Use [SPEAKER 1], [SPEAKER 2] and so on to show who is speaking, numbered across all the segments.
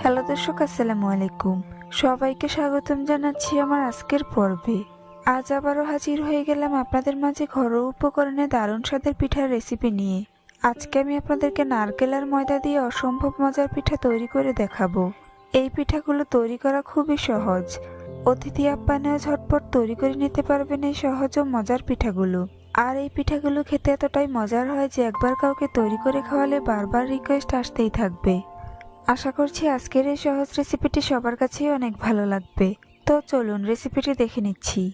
[SPEAKER 1] Hello দর্শক, আসসালামু আলাইকুম। সবাইকে স্বাগতম জানাচ্ছি আমার আজকের পর্বে। আজ আবারও হাজির হয়ে গেলাম আপনাদের মাঝে ঘরোয়া উপকরণে দারুণ স্বাদের পিঠার রেসিপি নিয়ে। আজকে আমি আপনাদেরকে নারকেল আর ময়দা দিয়ে অসম্ভব মজার পিঠা তৈরি করে দেখাবো। এই পিঠাগুলো তৈরি করা খুবই সহজ। অতিথি আপ্যায়নেও ঝটপট তৈরি করে নিতে পারবেন এই সহজ ও মজার পিঠাগুলো। আর এই পিঠাগুলো খেতে এতটাই মজার হয় যে একবার কাউকে তৈরি করে খাওয়ালে বারবার রিকোয়েস্ট আসতেই থাকবে। আশা করছি আজকের এই সহজ রেসিপিটি সবার কাছেই অনেক ভালো লাগবে। তো চলুন রেসিপিটি দেখে নিচ্ছি।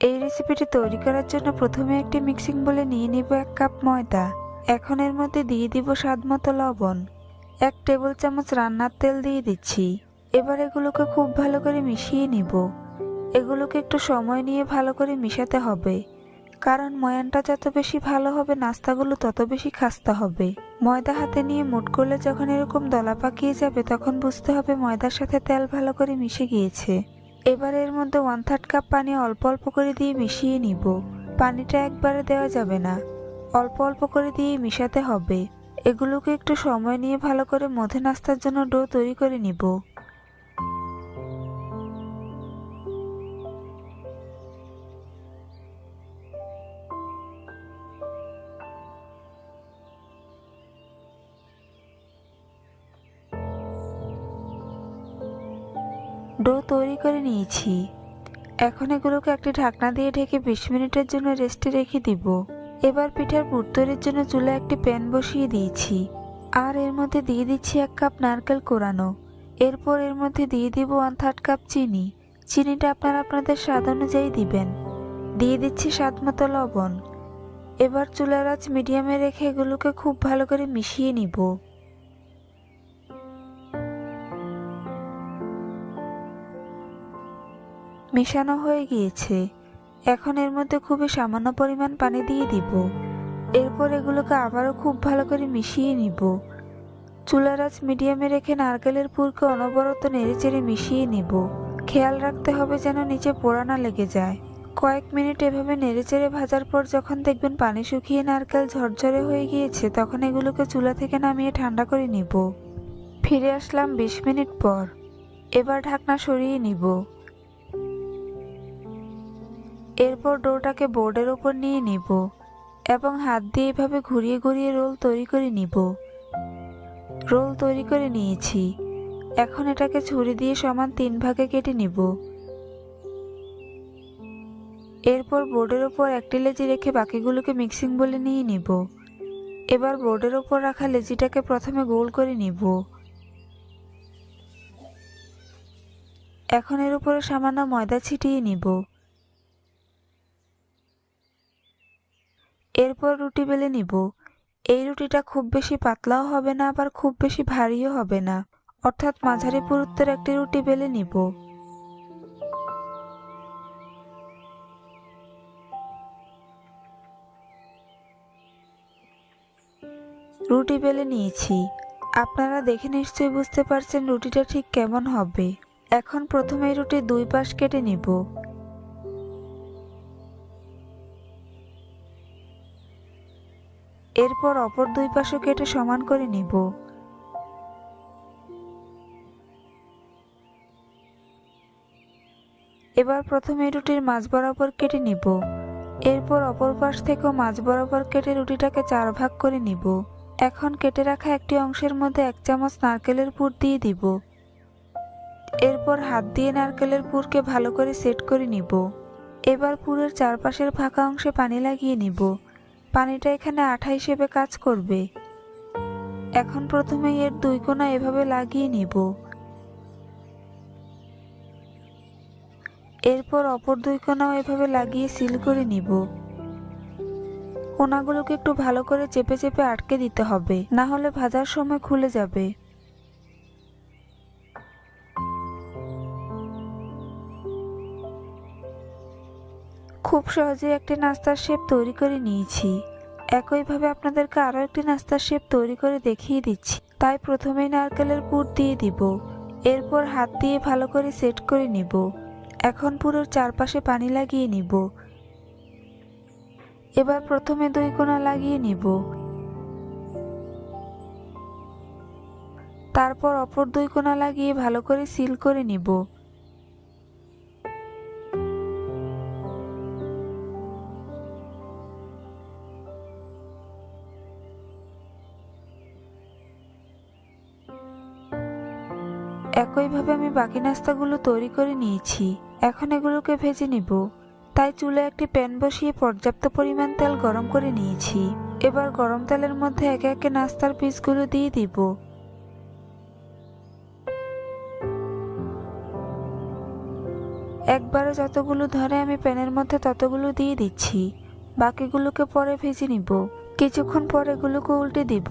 [SPEAKER 1] এই রেসিপিটি তৈরি করার জন্য প্রথমে একটি মিক্সিং বলে নিয়ে নিব এক কাপ ময়দা। এখন এর মধ্যে দিয়ে দিব স্বাদ মতো লবণ। এক টেবিল চামচ রান্নার তেল দিয়ে দিচ্ছি। এবার এগুলোকে খুব ভালো করে মিশিয়ে নিব। এগুলোকে একটু সময় নিয়ে ভালো করে মিশাতে হবে। কারণ ময়ানটা যত বেশি ভালো হবে, নাস্তাগুলো তত বেশি খাস্তা হবে। ময়দা হাতে নিয়ে মুট করলে যখন এরকম দলা পাকিয়ে যাবে, তখন বুঝতে হবে ময়দার সাথে তেল ভালো করে মিশে গিয়েছে। এবার এর মধ্যে ওয়ান থার্ড কাপ পানি অল্প অল্প করে দিয়ে মিশিয়ে নিব। পানিটা একবারে দেওয়া যাবে না। অল্প অল্প করে দিয়ে মিশাতে হবে। এগুলোকে একটু সময় নিয়ে ভালো করে মধে নাস্তার জন্য ডো তৈরি করে নিব। ডো তৈরি করে নিয়েছি। এখন এগুলোকে একটি ঢাকনা দিয়ে ঢেকে বিশ মিনিটের জন্য রেস্টে রেখে দিব। এবার পিঠার পুর জন্য চুলায় একটি প্যান বসিয়ে দিয়েছি। আর এর মধ্যে দিয়ে দিচ্ছি এক কাপ নারকেল কোরানো। এরপর এর মধ্যে দিয়ে দিব ওয়ান থার্ড কাপ চিনি। চিনিটা আপনারা আপনাদের স্বাদ অনুযায়ী দিবেন। দিয়ে দিচ্ছি স্বাদ মতো লবণ। এবার চুলার আঁচ মিডিয়ামে রেখে এগুলোকে খুব ভালো করে মিশিয়ে নিব। মেশানো হয়ে গিয়েছে। এখন এর মধ্যে খুবই সামান্য পরিমাণ পানি দিয়ে দিব। এরপর এগুলোকে আবারও খুব ভালো করে মিশিয়ে নিব। চুলার আঁচ মিডিয়ামে রেখে নারকেলের পুরকে অনবরত নেড়েচেড়ে মিশিয়ে নিব। খেয়াল রাখতে হবে যেন নিচে পোড়া না লেগে যায়। কয়েক মিনিট এভাবে নেড়েচেড়ে ভাজার পর যখন দেখবেন পানি শুকিয়ে নারকেল ঝরঝরে হয়ে গিয়েছে, তখন এগুলোকে চুলা থেকে নামিয়ে ঠান্ডা করে নিব। ফিরে আসলাম বিশ মিনিট পর। এবার ঢাকনা সরিয়ে নিব। এরপর ডোটাকে বোর্ডের ওপর নিয়ে নিব এবং হাত দিয়ে এভাবে ঘুরিয়ে ঘুরিয়ে রোল তৈরি করে নিব। রোল তৈরি করে নিয়েছি। এখন এটাকে ছুরি দিয়ে সমান তিন ভাগে কেটে নিব। এরপর বোর্ডের ওপর একটি লেজি রেখে বাকিগুলোকে মিক্সিং বলে নিয়ে নিব। এবার বোর্ডের ওপর রাখা লেজিটাকে প্রথমে গোল করে নিব। এখন এর উপরে সামান্য ময়দা ছিটিয়ে নিব। এরপর রুটি বেলে নিব। এই রুটিটা খুব বেশি পাতলাও হবে না, আবার খুব বেশি ভারীও হবে না। অর্থাৎ মাঝারি পুরুত্বের একটি রুটি বেলে নিব। রুটি বেলে নিয়েছি। আপনারা দেখে নিশ্চয়ই বুঝতে পারছেন রুটিটা ঠিক কেমন হবে। এখন প্রথমে রুটির দুই পাশ কেটে নিব। এরপর অপর দুই পাশও কেটে সমান করে নিব। এবার প্রথমে রুটির মাঝ বরাবর কেটে নিব। এরপর অপর পাশ থেকেও মাঝ বরাবর কেটে রুটিটাকে চার ভাগ করে নিব। এখন কেটে রাখা একটি অংশের মধ্যে এক চামচ নারকেলের পুর দিয়ে দিব। এরপর হাত দিয়ে নারকেলের পুরকে ভালো করে সেট করে নিব। এবার পুরের চারপাশের ফাঁকা অংশে পানি লাগিয়ে নিব। পানিটা এখানে আঠা হিসেবে কাজ করবে। এখন প্রথমে এর দুই কোনা এভাবে লাগিয়ে নিব। এরপর অপর দুই কোনাও এভাবে লাগিয়ে সিল করে নিব। কোনাগুলোকে একটু ভালো করে চেপে চেপে আটকে দিতে হবে, না হলে ভাজার সময় খুলে যাবে। খুব সহজে একটি নাস্তার শেপ তৈরি করে নিয়েছি। একইভাবে আপনাদেরকে আরও একটি নাস্তার শেপ তৈরি করে দেখিয়ে দিচ্ছি। তাই প্রথমেই নারকেলের পুর দিয়ে দিব। এরপর হাত দিয়ে ভালো করে সেট করে নিব। এখন পুরোর চারপাশে পানি লাগিয়ে নিব। এবার প্রথমে দুই কোণা লাগিয়ে নিব। তারপর অপর দুই কোণা লাগিয়ে ভালো করে সিল করে নিব। আমি বাকি নাস্তাগুলো তৈরি করে নিয়েছি। এখন এগুলোকে ভেজে নিব। তাই চুলে একটি প্যান বসিয়ে পর্যাপ্ত পরিমাণ তেল গরম করে নিয়েছি। এবার গরম তেলের মধ্যে একে একে নাস্তার পিসগুলো দিয়ে দিব। একবারে যতগুলো ধরে আমি প্যানের মধ্যে ততগুলো দিয়ে দিচ্ছি। বাকিগুলোকে পরে ভেজে নিব। কিছুক্ষণ পর এগুলোকে উল্টে দিব।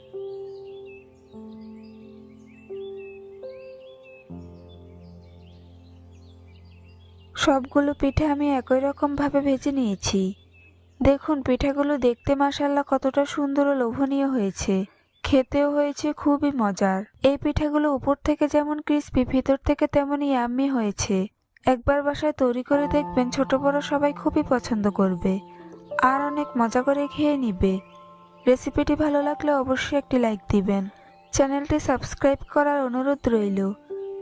[SPEAKER 1] সবগুলো পিঠে আমি একই রকম ভাবে ভেজে নিয়েছি। দেখুন, পিঠাগুলো দেখতে মাসাল্লাহ কতটা সুন্দর ও লোভনীয় হয়েছে। খেতেও হয়েছে, খুবই মজার। এই পিঠাগুলো উপর থেকে যেমন ক্রিস্পি ভিতর থেকে তেমনই ইয়াম্মি হয়েছে। একবার বাসায় তৈরি করে দেখবেন ছোট বড় সবাই খুবই পছন্দ করবে। আর অনেক মজা করে খেয়ে নিবে। রেসিপিটি ভালো লাগলে অবশ্যই একটি লাইক দিবেন। চ্যানেলটি সাবস্ক্রাইব করার অনুরোধ রইল।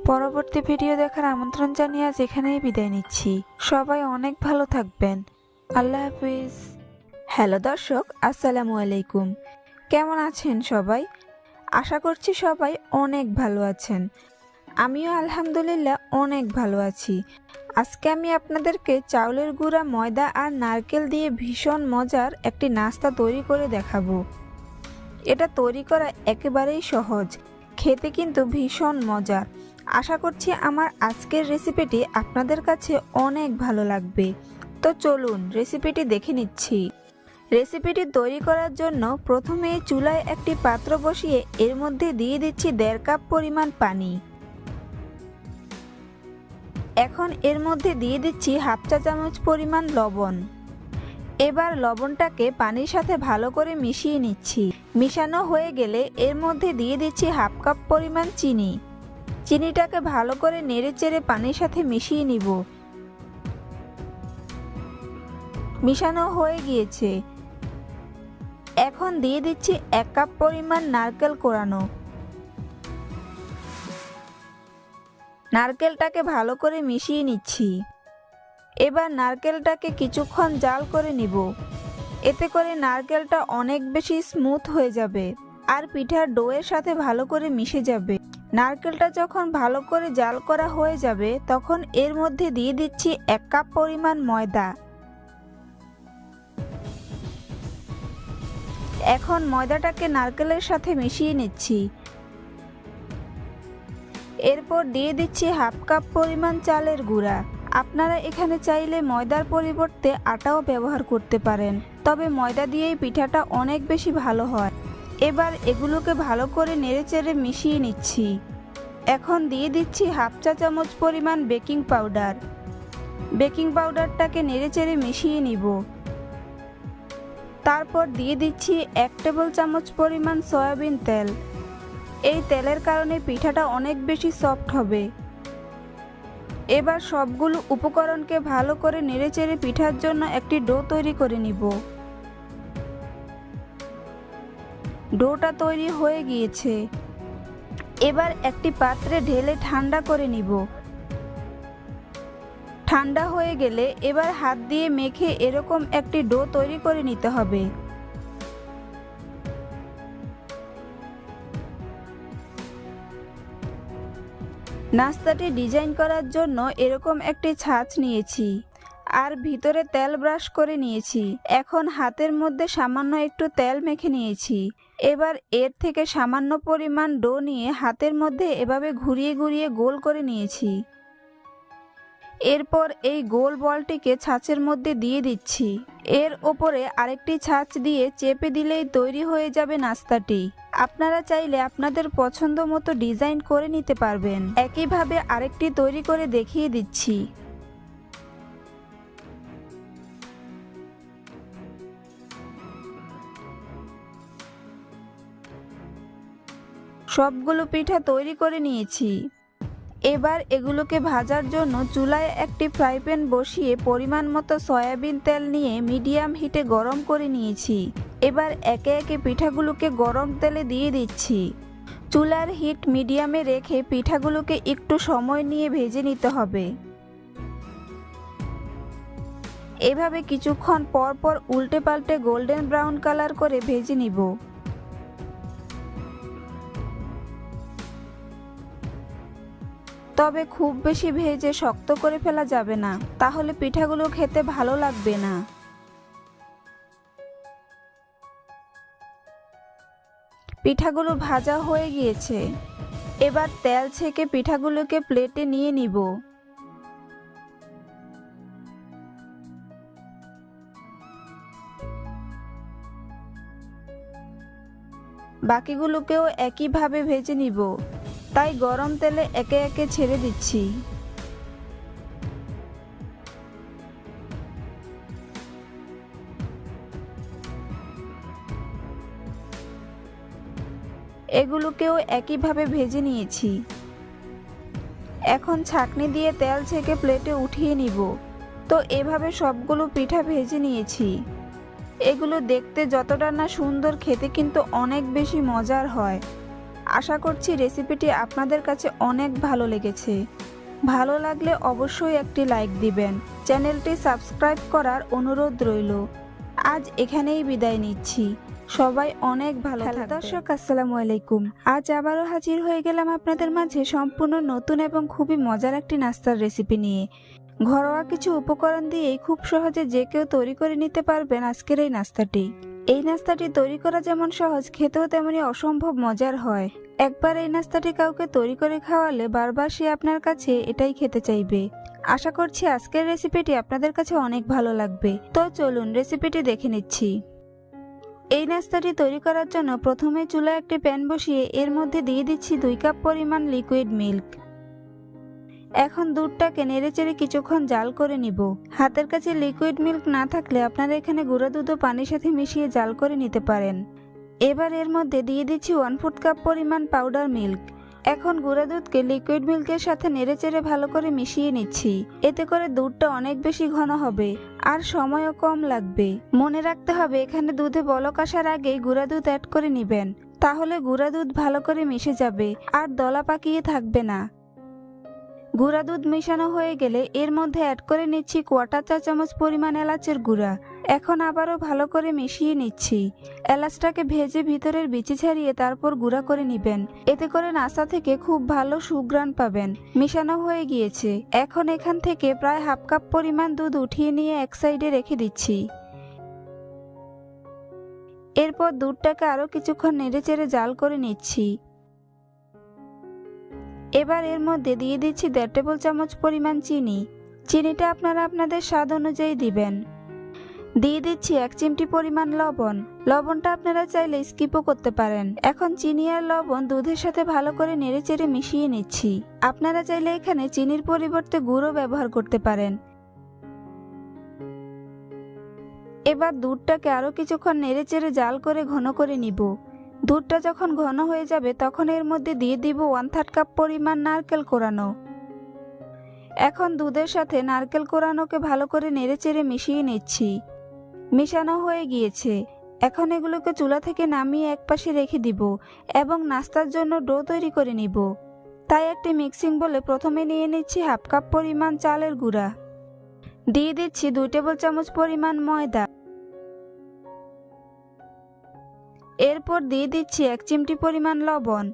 [SPEAKER 1] পরবর্তী ভিডিও দেখার আমন্ত্রণ জানিয়ে আজ এখানেই বিদায় নিচ্ছি। সবাই অনেক ভালো থাকবেন। আল্লাহ হাফিজ। হ্যালো দর্শক, আসসালামু আলাইকুম। কেমন আছেন সবাই? আশা করছি সবাই অনেক ভালো আছেন। আমিও আলহামদুলিল্লাহ অনেক ভালো আছি। আজকে আমি আপনাদেরকে চাউলের গুঁড়া, ময়দা আর নারকেল দিয়ে ভীষণ মজার একটি নাস্তা তৈরি করে দেখাবো। এটা তৈরি করা একেবারেই সহজ। খেতে কিন্তু ভীষণ মজার। আশা করছি আমার আজকের রেসিপিটি আপনাদের কাছে অনেক ভালো লাগবে। তো চলুন রেসিপিটি দেখে নিচ্ছি। রেসিপিটি তৈরি করার জন্য প্রথমে চুলায় একটি পাত্র বসিয়ে এর মধ্যে দিয়ে দিচ্ছি দেড় কাপ পরিমাণ পানি। এখন এর মধ্যে দিয়ে দিচ্ছি হাফ চা চামচ পরিমাণ লবণ। এবার লবণটাকে পানির সাথে ভালো করে মিশিয়ে নিচ্ছি। মিশানো হয়ে গেলে এর মধ্যে দিয়ে দিচ্ছি হাফ কাপ পরিমাণ চিনি। চিনিটাকে ভালো করে নেড়ে চেড়ে পানির সাথে মিশিয়ে নিব। মিশানো হয়ে গিয়েছে। এখন দিয়ে দিচ্ছি এক কাপ পরিমাণ নারকেল কোরানো। নারকেলটাকে ভালো করে মিশিয়ে নিচ্ছি। এবার নারকেলটাকে কিছুক্ষণ জাল করে নিব। এতে করে নারকেলটা অনেক বেশি স্মুথ হয়ে যাবে আর পিঠার ডোয়ের সাথে ভালো করে মিশে যাবে। নারকেলটা যখন ভালো করে জাল করা হয়ে যাবে, তখন এর মধ্যে দিয়ে দিচ্ছি এক কাপ পরিমাণ ময়দা। এখন ময়দাটাকে নারকেলের সাথে মিশিয়ে নিচ্ছি। এরপর দিয়ে দিচ্ছি হাফ কাপ পরিমাণ চালের গুঁড়া। আপনারা এখানে চাইলে ময়দার পরিবর্তে আটাও ব্যবহার করতে পারেন, তবে ময়দা দিয়েই পিঠাটা অনেক বেশি ভালো হয়। এবার এগুলোকে ভালো করে নেড়েচেড়ে মিশিয়ে নিচ্ছি। এখন দিয়ে দিচ্ছি হাফ চা চামচ পরিমাণ বেকিং পাউডার। বেকিং পাউডারটাকে নেড়েচেড়ে মিশিয়ে নিব। তারপর দিয়ে দিচ্ছি এক টেবিল চামচ পরিমাণ সয়াবিন তেল। এই তেলের কারণে পিঠাটা অনেক বেশি সফট হবে। এবার সবগুলো উপকরণকে ভালো করে নেড়েচেড়ে পিঠার জন্য একটি ডো তৈরি করে নিব। ডোটা তৈরি হয়ে গিয়েছে। এবার একটি পাত্রে ঢেলে ঠান্ডা করে নিব। ঠান্ডা হয়ে গেলে এবার হাত দিয়ে মেখে এরকম একটি ডো তৈরি করে নিতে হবে। নাস্তাটি ডিজাইন করার জন্য এরকম একটি ছাঁচ নিয়েছি আর ভিতরে তেল ব্রাশ করে নিয়েছি। এখন হাতের মধ্যে সামান্য একটু তেল মেখে নিয়েছি। এবার এর থেকে সামান্য পরিমাণ ডো নিয়ে হাতের মধ্যে এভাবে ঘুরিয়ে ঘুরিয়ে গোল করে নিয়েছি। এরপর এই গোল বলটিকে ছাঁচের মধ্যে দিয়ে দিচ্ছি। এর ওপরে আরেকটি ছাঁচ দিয়ে চেপে দিলেই তৈরি হয়ে যাবে নাস্তাটি। আপনারা চাইলে আপনাদের পছন্দ মতো ডিজাইন করে নিতে পারবেন। একইভাবে আরেকটি তৈরি করে দেখিয়ে দিচ্ছি। সবগুলো পিঠা তৈরি করে নিয়েছি। এবার এগুলোকে ভাজার জন্য চুলায় একটি ফ্রাই প্যান বসিয়ে পরিমাণ মতো সয়াবিন তেল নিয়ে মিডিয়াম হিটে গরম করে নিয়েছি। এবার একে একে পিঠাগুলোকে গরম তেলে দিয়ে দিচ্ছি। চুলার হিট মিডিয়ামে রেখে পিঠাগুলোকে একটু সময় নিয়ে ভেজে নিতে হবে। এভাবে কিছুক্ষণ পর পর উল্টে পাল্টে গোল্ডেন ব্রাউন কালার করে ভেজে নিব। তবে খুব বেশি ভেজে শক্ত করে ফেলা যাবে না। তাহলে পিঠাগুলো খেতে ভালো লাগবে না। পিঠাগুলো ভাজা হয়ে গিয়েছে। এবার তেল ছেঁকে পিঠাগুলোকে প্লেটে নিয়ে নিব। বাকিগুলোকেও একইভাবে ভেজে নিব। তাই গরম তেলে একে একে ছেড়ে দিচ্ছি। এগুলোকেও একইভাবে ভেজে নিয়েছি। এখন ছাকনি দিয়ে তেল ছেঁকে প্লেটে উঠিয়ে নিব। তো এভাবে সবগুলো পিঠা ভেজে নিয়েছি। এগুলো দেখতে যতটা না সুন্দর, খেতে কিন্তু অনেক বেশি মজার হয়। আশা করছি রেসিপিটি আপনাদের কাছে অনেক ভালো লেগেছে। ভালো লাগলে অবশ্যই একটি লাইক দিবেন। চ্যানেলটি সাবস্ক্রাইব করার অনুরোধ রইল। আজ এখানেই বিদায় নিচ্ছি। সবাই অনেক ভালো থাকবেন। দর্শক আসসালামু আলাইকুম। আজ আবারও হাজির হয়ে গেলাম আপনাদের মাঝে সম্পূর্ণ নতুন এবং খুবই মজার একটি নাস্তার রেসিপি নিয়ে। ঘরোয়া কিছু উপকরণ দিয়েই খুব সহজে যে কেউ তৈরি করে নিতে পারবেন আজকের এই নাস্তাটি। এই নাস্তাটি তৈরি করা যেমন সহজ, খেতেও তেমনি অসম্ভব মজার হয়। একবার এই নাস্তাটি কাউকে তৈরি করে খাওয়ালে বারবার সে আপনার কাছে এটাই খেতে চাইবে। আশা করছি আজকের রেসিপিটি আপনাদের কাছে অনেক ভালো লাগবে। তো চলুন রেসিপিটি দেখে নিচ্ছি। এই নাস্তাটি তৈরি করার জন্য প্রথমে চুলায় একটি প্যান বসিয়ে এর মধ্যে দিয়ে দিচ্ছি দুই কাপ পরিমাণ লিকুইড মিল্ক এখন দুধটাকে নেড়েচেড়ে কিছুক্ষণ জাল করে নিব। হাতের কাছে লিকুইড মিল্ক না থাকলে আপনারা এখানে গুঁড়া দুধ ও পানির সাথে মিশিয়ে জাল করে নিতে পারেন। এবার এর মধ্যে দিয়ে দিচ্ছি ওয়ান ফুট কাপ পরিমাণ পাউডার মিল্ক এখন গুঁড়া দুধকে লিকুইড মিল্কের সাথে নেড়েচেড়ে ভালো করে মিশিয়ে নিচ্ছি। এতে করে দুধটা অনেক বেশি ঘন হবে আর সময়ও কম লাগবে। মনে রাখতে হবে, এখানে দুধে বলক আসার আগেই গুঁড়া দুধ অ্যাড করে নেবেন। তাহলে গুঁড়া দুধ ভালো করে মিশে যাবে আর দলা পাকিয়ে থাকবে না। গুঁড়া দুধ মেশানো হয়ে গেলে এর মধ্যে অ্যাড করে নিচ্ছি কোয়াটার চা চামচ পরিমাণ এলাচের গুঁড়া। এখন আবারও ভালো করে মিশিয়ে নিচ্ছি। এলাচটাকে ভেজে ভিতরের বিচি ছাড়িয়ে তারপর গুঁড়া করে নেবেন। এতে করে নাস্তা থেকে খুব ভালো সুগ্রাণ পাবেন। মেশানো হয়ে গিয়েছে। এখন এখান থেকে প্রায় হাফ কাপ পরিমাণ দুধ উঠিয়ে নিয়ে এক সাইডে রেখে দিচ্ছি। এরপর দুধটাকে আরও কিছুক্ষণ নেড়ে চেড়ে জাল করে নিচ্ছি। এবার এর মধ্যে দিয়ে দিচ্ছি দেড় টেবিল চামচ পরিমাণ চিনি। চিনিটা আপনারা আপনাদের স্বাদ অনুযায়ী দিবেন। দিয়ে দিচ্ছি এক চিমটি পরিমাণ লবণ। লবণটা আপনারা চাইলে স্কিপও করতে পারেন। এখন চিনি আর লবণ দুধের সাথে ভালো করে নেড়েচেড়ে মিশিয়ে নিচ্ছি। আপনারা চাইলে এখানে চিনির পরিবর্তে গুঁড়ো ব্যবহার করতে পারেন। এবার দুধটাকে আরও কিছুক্ষণ নেড়েচেড়ে জাল করে ঘন করে নিব। দুধটা যখন ঘন হয়ে যাবে, তখন এর মধ্যে দিয়ে দিব ওয়ান থার্ড কাপ পরিমাণ নারকেল কোরানো। এখন দুধের সাথে নারকেল কোরানোকে ভালো করে নেড়েচেড়ে মিশিয়ে নিচ্ছি। মিশানো হয়ে গিয়েছে। এখন এগুলোকে চুলা থেকে নামিয়ে একপাশে রেখে দিব এবং নাস্তার জন্য ডো তৈরি করে নিব। তাই একটি মিক্সিং বলে প্রথমে নিয়ে নিচ্ছি হাফ কাপ পরিমাণ চালের গুঁড়া। দিয়ে দিচ্ছি দুই টেবিল চামচ পরিমাণ ময়দা। এরপর দিয়ে দিচ্ছি এক চিমটি পরিমাণ লবণ।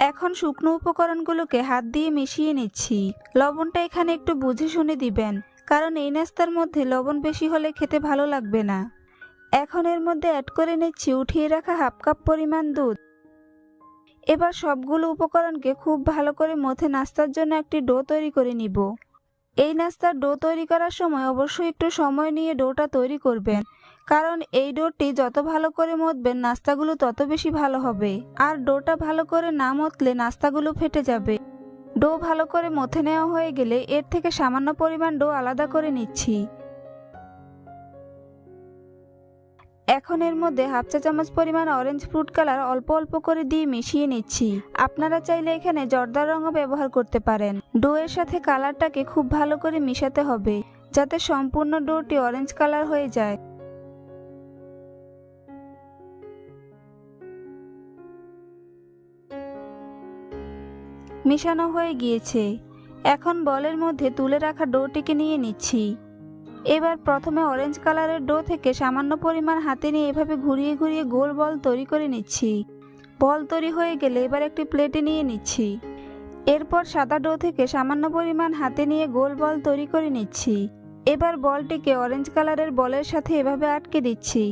[SPEAKER 1] এখন শুকনো উপকরণগুলোকে হাত দিয়ে মিশিয়ে নিচ্ছি। লবণটা এখানে একটু বুঝে শুনে দিবেন, কারণ এই নাস্তার মধ্যে লবণ বেশি হলে খেতে ভালো লাগবে না। এখন এর মধ্যে অ্যাড করে নিচ্ছি উঠিয়ে রাখা হাফ কাপ পরিমাণ দুধ। এবার সবগুলো উপকরণকে খুব ভালো করে মথে নাস্তার জন্য একটি ডো তৈরি করে নিব। এই নাস্তার ডো তৈরি করার সময় অবশ্যই একটু সময় নিয়ে ডোটা তৈরি করবেন। কারণ এই ডোটি যত ভালো করে মতবেন নাস্তাগুলো তত বেশি ভালো হবে। আর ডোটা ভালো করে না মতলে নাস্তাগুলো ফেটে যাবে। ডো ভালো করে মথে নেওয়া হয়ে গেলে এর থেকে সামান্য পরিমাণ ডো আলাদা করে নিচ্ছি। এখন এর মধ্যে হাফ চা চামচ পরিমাণ অরেঞ্জ ফ্রুট কালার অল্প অল্প করে দিয়ে মিশিয়ে নিচ্ছি। আপনারা চাইলে এখানে জর্দার রঙও ব্যবহার করতে পারেন। ডো এর সাথে কালারটাকে খুব ভালো করে মিশাতে হবে, যাতে সম্পূর্ণ ডোটি অরেঞ্জ কালার হয়ে যায়। মিশানো হয়ে গিয়েছে। এখন বলের মধ্যে তুলে রাখা ডোটিকে নিয়ে নিচ্ছি। এবার প্রথমে অরেঞ্জ কালারের ডো থেকে সামান্য পরিমাণ হাতে নিয়ে এভাবে ঘুরিয়ে ঘুরিয়ে গোল বল তৈরি করে নিচ্ছি। বল তৈরি হয়ে গেলে এবার একটি প্লেটে নিয়ে নিচ্ছি। এরপর সাদা ডো থেকে সামান্য পরিমাণ হাতে নিয়ে গোল বল তৈরি করে নিচ্ছি। এবার বলটিকে অরেঞ্জ কালারের বলের সাথে এভাবে আটকে দিচ্ছি।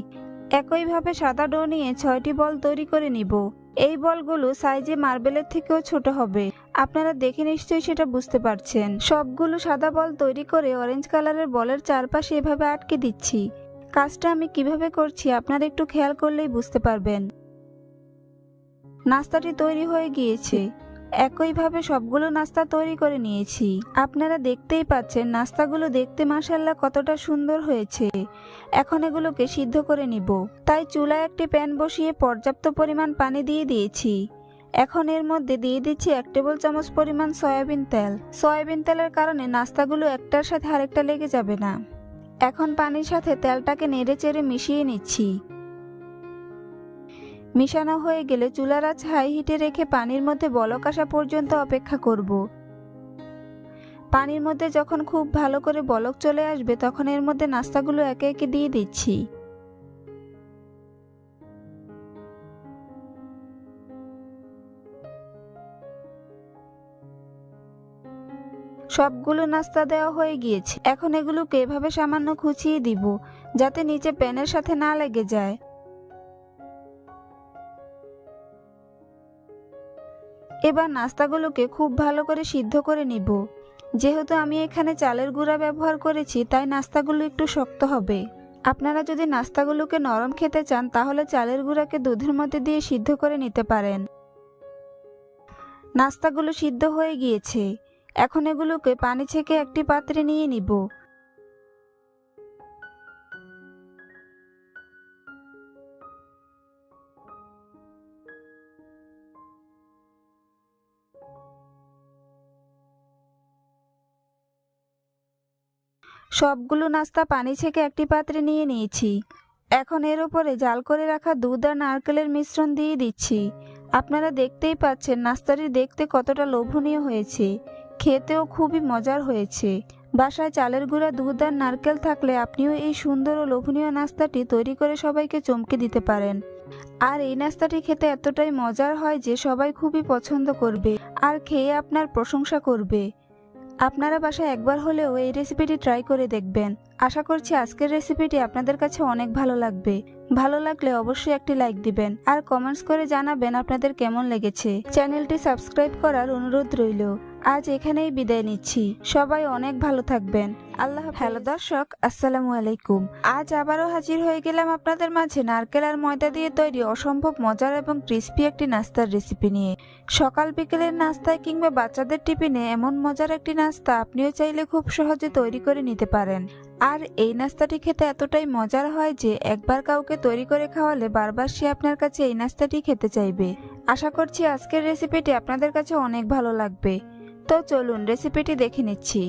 [SPEAKER 1] একইভাবে সাদা ডো নিয়ে ছয়টি বল তৈরি করে নিব। এই বলগুলো সাইজে মার্বেলের থেকেও ছোট হবে। আপনারা দেখে নিশ্চয়ই সেটা বুঝতে পারছেন। সবগুলো সাদা বল তৈরি করে অরেঞ্জ কালারের বলের চারপাশে এভাবে আটকে দিচ্ছি। কাজটা আমি কীভাবে করছি আপনারা একটু খেয়াল করলেই বুঝতে পারবেন। নাস্তাটি তৈরি হয়ে গিয়েছে। একইভাবে সবগুলো নাস্তা তৈরি করে নিয়েছি। আপনারা দেখতেই পাচ্ছেন, নাস্তাগুলো দেখতে মাসাল্লাহ কতটা সুন্দর হয়েছে। এখন এগুলোকে সিদ্ধ করে নিব। তাই চুলায় একটি প্যান বসিয়ে পর্যাপ্ত পরিমাণ পানি দিয়ে দিয়েছি। এখন এর মধ্যে দিয়ে দিচ্ছি এক টেবিল চামচ পরিমাণ সয়াবিন তেল। সয়াবিন তেলের কারণে নাস্তাগুলো একটার সাথে আরেকটা লেগে যাবে না। এখন পানির সাথে তেলটাকে নেড়ে চেড়ে মিশিয়ে নিচ্ছি। মিশানো হয়ে গেলে চুলার আঁচ হাই হিটে রেখে পানির মধ্যে বলক আসা পর্যন্ত অপেক্ষা করব। পানির মধ্যে যখন খুব ভালো করে বলক চলে আসবে, তখন এর মধ্যে নাস্তাগুলো একে একে দিয়ে দিচ্ছি। সবগুলো নাস্তা দেওয়া হয়ে গিয়েছে। এখন এগুলোকে এভাবে সামান্য খুঁচিয়ে দিব, যাতে নিচে প্যানের সাথে না লেগে যায়। এবার নাস্তাগুলোকে খুব ভালো করে সিদ্ধ করে নিব। যেহেতু আমি এখানে চালের গুঁড়া ব্যবহার করেছি, তাই নাস্তাগুলো একটু শক্ত হবে। আপনারা যদি নাস্তাগুলোকে নরম খেতে চান, তাহলে চালের গুঁড়াকে দুধের মধ্যে দিয়ে সিদ্ধ করে নিতে পারেন। নাস্তাগুলো সিদ্ধ হয়ে গিয়েছে। এখন এগুলোকে পানি ছেঁকে একটি পাত্রে নিয়ে নিব। সবগুলো নাস্তা পানি ছেঁকে একটি পাত্রে নিয়ে নিয়েছি। এখন এর উপরে জাল করে রাখা দুধ আর নারকেলের মিশ্রণ দিয়ে দিচ্ছি। আপনারা দেখতেই পাচ্ছেন নাস্তাটি দেখতে কতটা লোভনীয় হয়েছে। খেতেও খুবই মজার হয়েছে। বাসায় চালের গুঁড়া, দুধ আর নারকেল থাকলে আপনিও এই সুন্দর ও লোভনীয় নাস্তাটি তৈরি করে সবাইকে চমকে দিতে পারেন। আর এই নাস্তাটি খেতে এতটাই মজার হয় যে সবাই খুবই পছন্দ করবে আর খেয়ে আপনার প্রশংসা করবে। আপনারা বাসায় একবার হলেও এই রেসিপিটি ট্রাই করে দেখবেন। আশা করছি আজকের রেসিপিটি আপনাদের কাছে অনেক ভালো লাগবে। ভালো লাগলে অবশ্যই একটি লাইক দিবেন আর কমেন্টস করে জানাবেন আপনাদের কেমন লেগেছে। চ্যানেলটি সাবস্ক্রাইব করার অনুরোধ রইল। আজ এখানেই বিদায় নিচ্ছি। সবাই অনেক ভালো থাকবেন। আল্লাহ হ্যালো দর্শক, আসসালামু আলাইকুম। আজ আবারও হাজির হয়ে গেলাম আপনাদের মাঝে নারকেল আর ময়দা দিয়ে তৈরি অসম্ভব মজার এবং ক্রিস্পি একটি নাস্তার রেসিপি নিয়ে। সকাল বিকেলের নাস্তায় কিংবা বাচ্চাদের টিফিনে এমন মজার একটি নাস্তা আপনিও চাইলে খুব সহজে তৈরি করে নিতে পারেন। আর এই নাস্তাটি খেতে এতটাই মজার হয় যে একবার কাউকে তৈরি করে খাওয়ালে বারবার সে আপনার কাছে এই নাস্তাটি খেতে চাইবে। আশা করছি আজকের রেসিপিটি আপনাদের কাছে অনেক ভালো লাগবে। তো চলুন রেসিপিটি দেখে নিচ্ছি।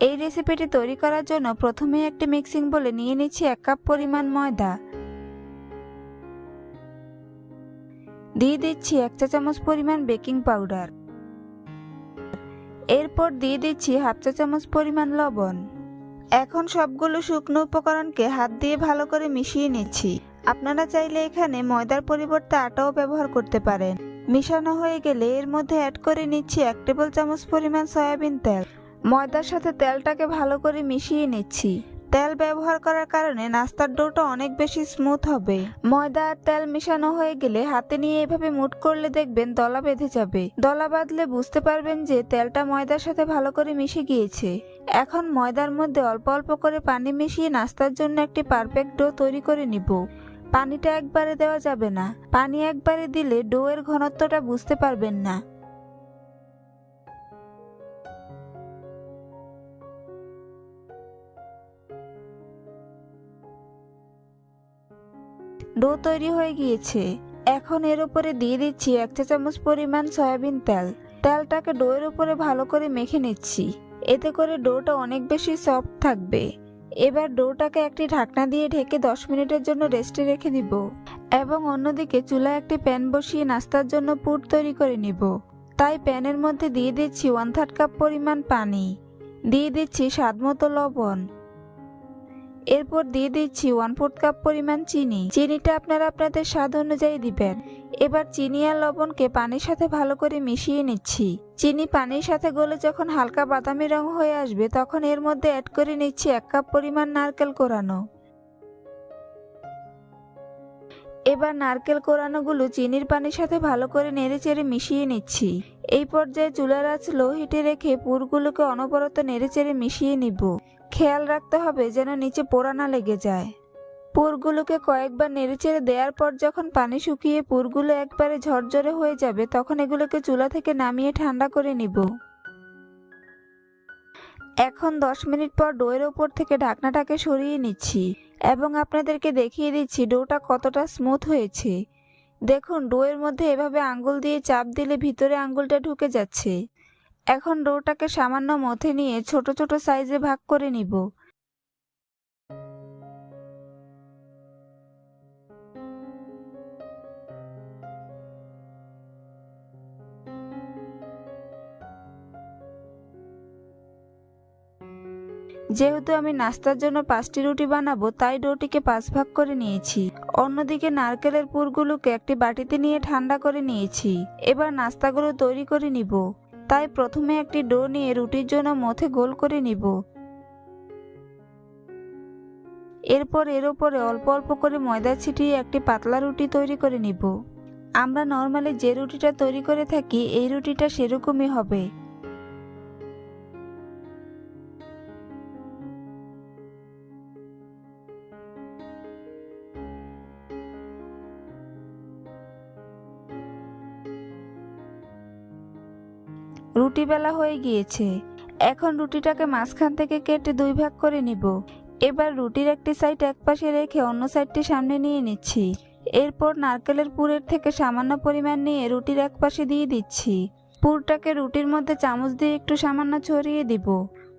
[SPEAKER 1] এই রেসিপিটি তৈরি করার জন্য প্রথমে একটি মিক্সিং বলে নিয়ে নিচ্ছি এক কাপ পরিমাণ ময়দা। দিয়ে দিচ্ছি এক চা চামচ পরিমাণ বেকিং পাউডার এরপর দিয়ে দিচ্ছি হাফ চা চামচ পরিমাণ লবণ। এখন সবগুলো শুকনো উপকরণকে হাত দিয়ে ভালো করে মিশিয়ে নিচ্ছি। আপনারা চাইলে এখানে ময়দার পরিবর্তে আটাও ব্যবহার করতে পারেন। মিশানো হয়ে গেলে এর মধ্যে অ্যাড করে নিচ্ছি এক টেবিল চামচ পরিমাণ সয়াবিন তেল। ময়দার সাথে তেলটাকে ভালো করে মিশিয়ে নিচ্ছি। তেল ব্যবহার করার কারণে নাস্তার ডোটা অনেক বেশি স্মুথ হবে। ময়দা আর তেল মিশানো হয়ে গেলে হাতে নিয়ে এভাবে মুট করলে দেখবেন দলা বেঁধে যাবে। দলা বাঁধলে বুঝতে পারবেন যে তেলটা ময়দার সাথে ভালো করে মিশে গিয়েছে। এখন ময়দার মধ্যে অল্প অল্প করে পানি মিশিয়ে নাস্তার জন্য একটি পারফেক্ট ডো তৈরি করে নিব। পানিটা একবারে দেওয়া যাবে না। পানি একবারে দিলে ডো এর ঘনত্বটা বুঝতে পারবেন না। ডো তৈরি হয়ে গিয়েছে। এখন এর উপরে দিয়ে দিচ্ছি এক চা চামচ পরিমাণ সয়াবিন তেল। তেলটাকে ডোয়ের উপরে ভালো করে মেখে নিচ্ছি। এতে করে ডোটা অনেক বেশি সফট থাকবে। এবার ডোটাকে একটি ঢাকনা দিয়ে ঢেকে দশ মিনিটের জন্য রেস্টে রেখে দিব এবং অন্যদিকে চুলায় একটি প্যান বসিয়ে নাস্তার জন্য পুর তৈরি করে নিব। তাই প্যানের মধ্যে দিয়ে দিচ্ছি ওয়ান থার্ড কাপ পরিমাণ পানি। দিয়ে দিচ্ছি স্বাদ মতো লবণ। এরপর দিয়ে দিচ্ছি ওয়ান ফোর্থ কাপ পরিমাণ চিনি। চিনিটা আপনারা আপনাদের স্বাদ অনুযায়ী দিবেন। এবার চিনি আর লবণকে পানির সাথে ভালো করে মিশিয়ে নিচ্ছি। চিনি পানির সাথে গলে যখন হালকা বাদামি রং হয়ে আসবে, তখন এর মধ্যে অ্যাড করে নিচ্ছি এক কাপ পরিমাণ নারকেল কোরানো। এবার নারকেল কোরানোগুলো চিনির পানির সাথে ভালো করে নেড়েচেড়ে মিশিয়ে নিচ্ছি। এই পর্যায়ে চুলার আঁচ লো হিটে রেখে পুরগুলোকে অনবরত নেড়েচেড়ে মিশিয়ে নিব। খেয়াল রাখতে হবে যেন নিচে পোড়া না লেগে যায়। পুরগুলোকে কয়েকবার নেড়েচেড়ে দেওয়ার পর যখন পানি শুকিয়ে পুরগুলো একবারে ঝরঝরে হয়ে যাবে, তখন এগুলোকে চুলা থেকে নামিয়ে ঠান্ডা করে নিব। এখন দশ মিনিট পর ডোয়ের ওপর থেকে ঢাকনাটাকে সরিয়ে নিচ্ছি এবং আপনাদেরকে দেখিয়ে দিচ্ছি ডোটা কতটা স্মুথ হয়েছে। দেখুন, ডোয়ের মধ্যে এভাবে আঙ্গুল দিয়ে চাপ দিলে ভিতরে আঙ্গুলটা ঢুকে যাচ্ছে। এখন ডোটাকে সামান্য মথে নিয়ে ছোট ছোট সাইজে ভাগ করে নিব। যেহেতু আমি নাস্তার জন্য পাঁচটি রুটি বানাবো, তাই ডোটিকে পাঁচ ভাগ করে নিয়েছি। অন্যদিকে নারকেলের পুরগুলোকে একটি বাটিতে নিয়ে ঠান্ডা করে নিয়েছি। এবার নাস্তাগুলো তৈরি করে নিব। তাই প্রথমে একটি ডো নিয়ে রুটির জন্য মথে গোল করে নিব। এরপর এর ওপরে অল্প অল্প করে ময়দা ছিটিয়ে একটি পাতলা রুটি তৈরি করে নিব। আমরা নর্মালি যে রুটিটা তৈরি করে থাকি, এই রুটিটা সেরকমই হবে। রুটি বেলা হয়ে গিয়েছে। এখন রুটিটাকে মাঝখান থেকে কেটে দুই ভাগ করে নিব। এবার রুটির একটি সাইড একপাশে রেখে অন্য সাইডটি সামনে নিয়ে নিচ্ছি। এরপর নারকেলের পুরের থেকে সামান্য পরিমাণ নিয়ে রুটির একপাশে দিয়ে দিচ্ছি। পুরটাকে রুটির মধ্যে চামচ দিয়ে একটু সামান্য ছড়িয়ে দিব।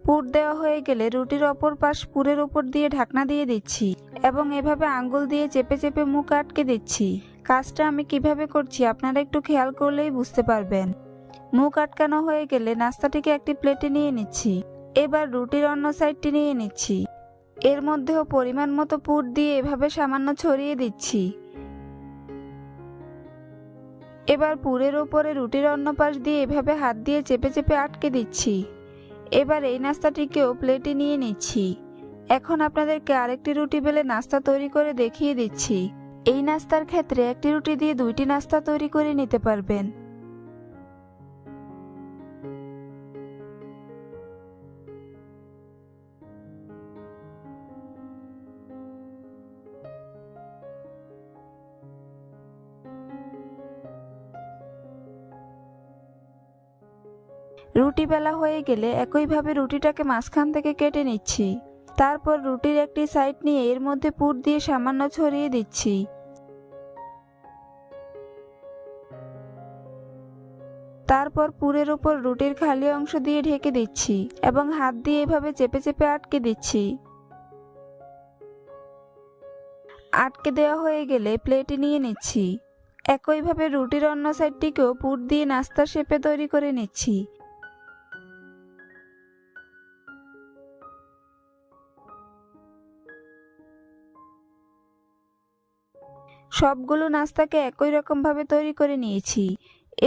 [SPEAKER 1] পুর দেওয়া হয়ে গেলে রুটির অপর পাশ পুরের উপর দিয়ে ঢাকনা দিয়ে দিচ্ছি এবং এভাবে আঙ্গুল দিয়ে চেপে চেপে মুখ আটকে দিচ্ছি। কাজটা আমি কীভাবে করছি আপনারা একটু খেয়াল করলেই বুঝতে পারবেন। মুখ আটকানো হয়ে গেলে নাস্তাটিকে একটি প্লেটে নিয়ে নিচ্ছি। এবার রুটির অন্য সাইডটি নিয়ে নিচ্ছি। এর মধ্যেও পরিমাণ মতো পুর দিয়ে এভাবে সামান্য ছড়িয়ে দিচ্ছি। এবার পুরের ওপরে রুটির অন্য পাশ দিয়ে এভাবে হাত দিয়ে চেপে চেপে আটকে দিচ্ছি। এবার এই নাস্তাটিকেও প্লেটে নিয়ে নিচ্ছি। এখন আপনাদেরকে আরেকটি রুটি বেলে নাস্তা তৈরি করে দেখিয়ে দিচ্ছি। এই নাস্তার ক্ষেত্রে একটি রুটি দিয়ে দুইটি নাস্তা তৈরি করে নিতে পারবেন। রুটি বেলা হয়ে গেলে একইভাবে রুটিটাকে মাঝখান থেকে কেটে নিচ্ছি। তারপর রুটির একটি সাইড নিয়ে এর মধ্যে পুর দিয়ে সামান্য ছড়িয়ে দিচ্ছি। তারপর পুরের উপর রুটির খালি অংশ দিয়ে ঢেকে দিচ্ছি এবং হাত দিয়ে এভাবে চেপে চেপে আটকে দিচ্ছি। আটকে দেওয়া হয়ে গেলে প্লেটে নিয়ে নিচ্ছি। একইভাবে রুটির অন্য সাইডটিকেও পুর দিয়ে নাস্তার শেপে তৈরি করে নিচ্ছি। সবগুলো নাস্তাকে একই রকমভাবে তৈরি করে নিয়েছি।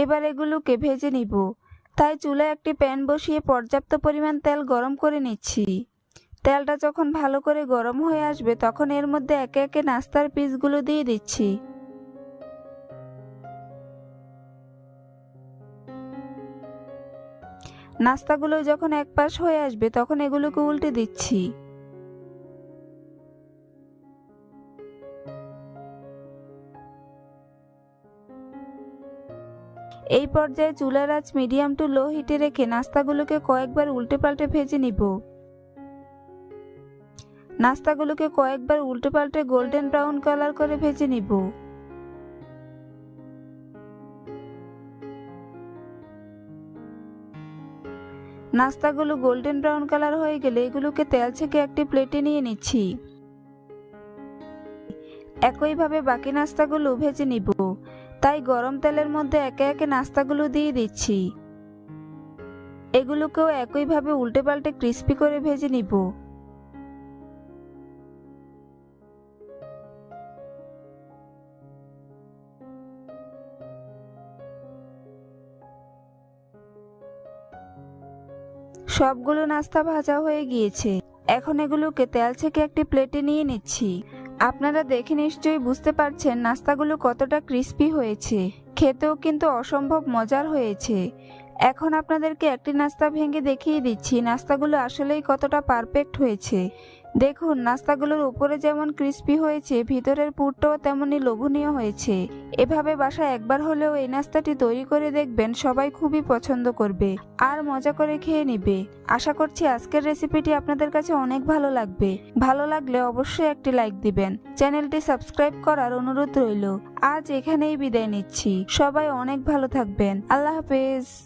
[SPEAKER 1] এবার এগুলোকে ভেজে নিব। তাই চুলায় একটি প্যান বসিয়ে পর্যাপ্ত পরিমাণ তেল গরম করে নিচ্ছি। তেলটা যখন ভালো করে গরম হয়ে আসবে, তখন এর মধ্যে একে একে নাস্তার পিসগুলো দিয়ে দিচ্ছি। নাস্তাগুলো যখন এক পাশ হয়ে আসবে, তখন এগুলোকে উল্টে দিচ্ছি। এই পর্যায়ে চুলার আঁচ মিডিয়াম টু লো হিটে রেখে নাস্তাগুলোকে কয়েকবার উল্টে পাল্টে ভেজে নিব। নাস্তাগুলোকে কয়েকবার উল্টে পাল্টে গোল্ডেন ব্রাউন কালার করে ভেজে নিব। নাস্তাগুলো গোল্ডেন ব্রাউন কালার হয়ে গেলে এগুলোকে তেল থেকে একটি প্লেটে নিয়ে নিচ্ছি। একইভাবে বাকি নাস্তাগুলো ভেজে নিব। তাই গরম তেলের মধ্যে একে একে নাস্তাগুলো দিয়ে দিচ্ছি। এগুলোকেও একইভাবে উল্টে পাল্টে ক্রিস্পি করে ভেজে নিব। সবগুলো নাস্তা ভাজা হয়ে গিয়েছে। এখন এগুলোকে তেল থেকে একটি প্লেটে নিয়ে নিচ্ছি। আপনারা দেখে নিশ্চয়ই বুঝতে পারছেন নাস্তাগুলো কতটা ক্রিস্পি হয়েছে। খেতেও কিন্তু অসম্ভব মজার হয়েছে। এখন আপনাদেরকে একটি নাস্তা ভেঙে দেখিয়ে দিচ্ছি। নাস্তাগুলো আসলেই কতটা পারফেক্ট হয়েছে। দেখুন, নাস্তাগুলোর উপরে যেমন ক্রিস্পি হয়েছে, ভিতরের পুরটাও তেমনই লোভনীয় হয়েছে। এভাবে বাসায় একবার হলেও এই নাস্তাটি তৈরি করে দেখবেন সবাই খুবই পছন্দ করবে আর মজা করে খেয়ে নিবে। আশা করছি আজকের রেসিপিটি আপনাদের কাছে অনেক ভালো লাগবে। ভালো লাগলে অবশ্যই একটি লাইক দিবেন। চ্যানেলটি সাবস্ক্রাইব করার অনুরোধ রইল। আজ এখানেই বিদায় নিচ্ছি। সবাই অনেক ভালো থাকবেন। আল্লাহ হাফেজ।